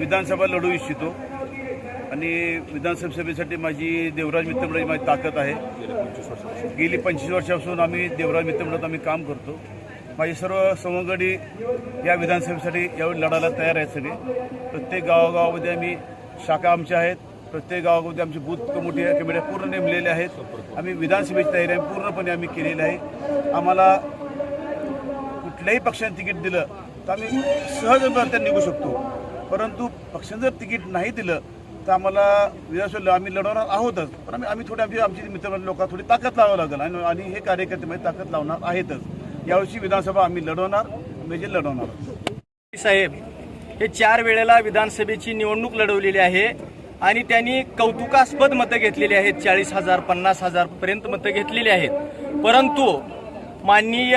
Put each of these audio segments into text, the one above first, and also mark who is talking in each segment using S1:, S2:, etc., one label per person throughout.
S1: विधानसभा लढू इच्छितो. आणि विधानसभेसाठी माझी देवराज मित्रमंडळी माझी ताकद आहे. गेली पंचवीस वर्षापासून आम्ही देवराज मित्रमंडळात आम्ही काम करतो. माझी सर्व सवंगडी या विधानसभेसाठी यावेळी लढायला तयार आहेत सगळे. प्रत्येक गावागावामध्ये आम्ही शाखा आमच्या आहेत. प्रत्येक गावामध्ये आमची बूथ कमिटी कमिट्या पूर्ण नेमलेल्या आहेत. आम्ही विधानसभेची तयारी आम्ही पूर्णपणे आम्ही केलेली आहे. आम्हाला कुठल्याही पक्षाने तिकीट दिलं तर आम्ही सहज निघू शकतो. परंतु पक्षाने जर तिकीट नाही दिलं तर आम्हाला विधानसभेला आम्ही लढवणार आहोतच. पण आम्ही आम्ही थोडी आमची आमची मित्र लोकांना थोडी ताकद लावावं लागेल आणि आणि हे कार्यकर्ते म्हणजे ताकद लावणार आहेतच. यावर्षी विधानसभा आम्ही लढवणार म्हणजे लढवणार
S2: साहेब हे चार वेळेला विधानसभेची निवडणूक लढवलेली आहे आणि त्यांनी कौतुकास्पद मतं घेतलेली आहेत. चाळीस हजार पन्नास हजार पर्यंत मतं घेतलेली आहेत. परंतु माननीय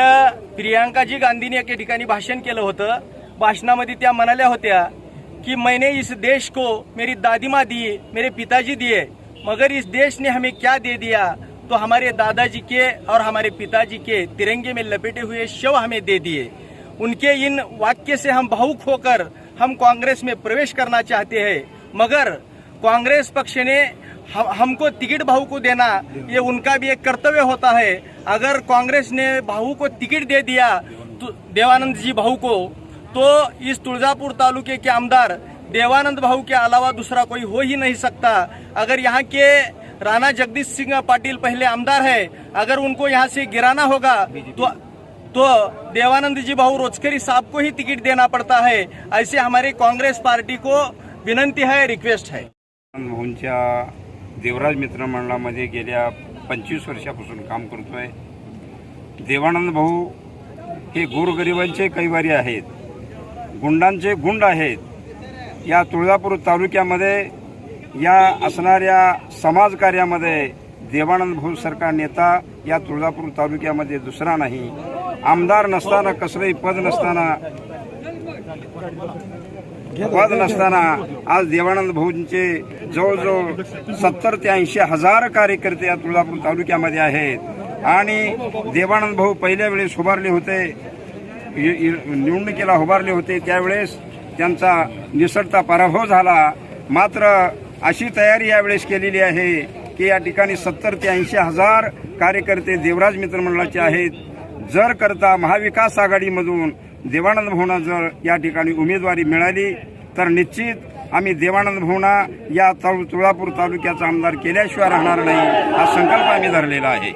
S2: प्रियांकाजी गांधींनी एके ठिकाणी भाषण केलं होतं. भाषणामध्ये त्या म्हणाल्या होत्या कि मैंने इस देश को मेरी दादी माँ दी मेरे पिताजी दिए, मगर इस देश ने हमें क्या दे दिया? तो हमारे दादाजी के और हमारे पिताजी के तिरंगे में लपेटे हुए शव हमें दे दिए। उनके इन वाक्य से हम भावुक होकर हम कांग्रेस में प्रवेश करना चाहते हैं। मगर कांग्रेस पक्ष ने हम- हमको टिकट भाऊ को देना, ये उनका भी एक कर्तव्य होता है। अगर कांग्रेस ने भाऊ को टिकट दे दिया तो देवानंद जी भाऊ को तो इस तुलजापुर तालुके के आमदार देवानंद भाऊ के अलावा दूसरा कोई हो ही नहीं सकता। अगर यहाँ के राणा जगदीश सिंह पाटिल पहले आमदार है अगर उनको यहाँ से गिराना होगा तो तो देवानंद जी भाऊ रोजकरी साहब को ही टिकट देना पड़ता है। ऐसे हमारे कांग्रेस पार्टी को विनंती है रिक्वेस्ट है।
S3: भाऊंच्या देवराज मित्र मंडळामध्ये गेल्या पंचवीस वर्षापासून काम करतोय. देवानंद भाऊ हे गोरगरिबांचे कैवारी आहेत. गुंडांचे गुंड आहेत. या तुळजापूर तालुक्यामध्ये या असणाऱ्या समाजकार्यामध्ये देवानंद भाऊ सरकार नेता या तुळजापूर तालुक्यामध्ये दुसरा नाही. आमदार नसताना कसलंही पद नसताना पद नसताना आज देवानंद भाऊंचे जवळजवळ सत्तर ते ऐंशी हजार कार्यकर्ते या तुळजापूर तालुक्यामध्ये आहेत. आणि देवानंद भाऊ पहिल्या वेळेस उभारले होते. निवडणुकीला उभारले होते. त्यावेळेस त्यांचा निसटता पराभव झाला. मात्र अशी तयारी यावेळेस केलेली आहे की या ठिकाणी सत्तर ते ऐंशी हजार कार्यकर्ते देवराज मित्र मंडळाचे आहेत. जर करता महाविकास आघाडीमधून देवानंद भवना जर या ठिकाणी उमेदवारी मिळाली तर निश्चित आम्ही देवानंद भवना या तुळापूर तालुक्याचा आमदार केल्याशिवाय राहणार नाही हा संकल्प आम्ही धरलेला आहे.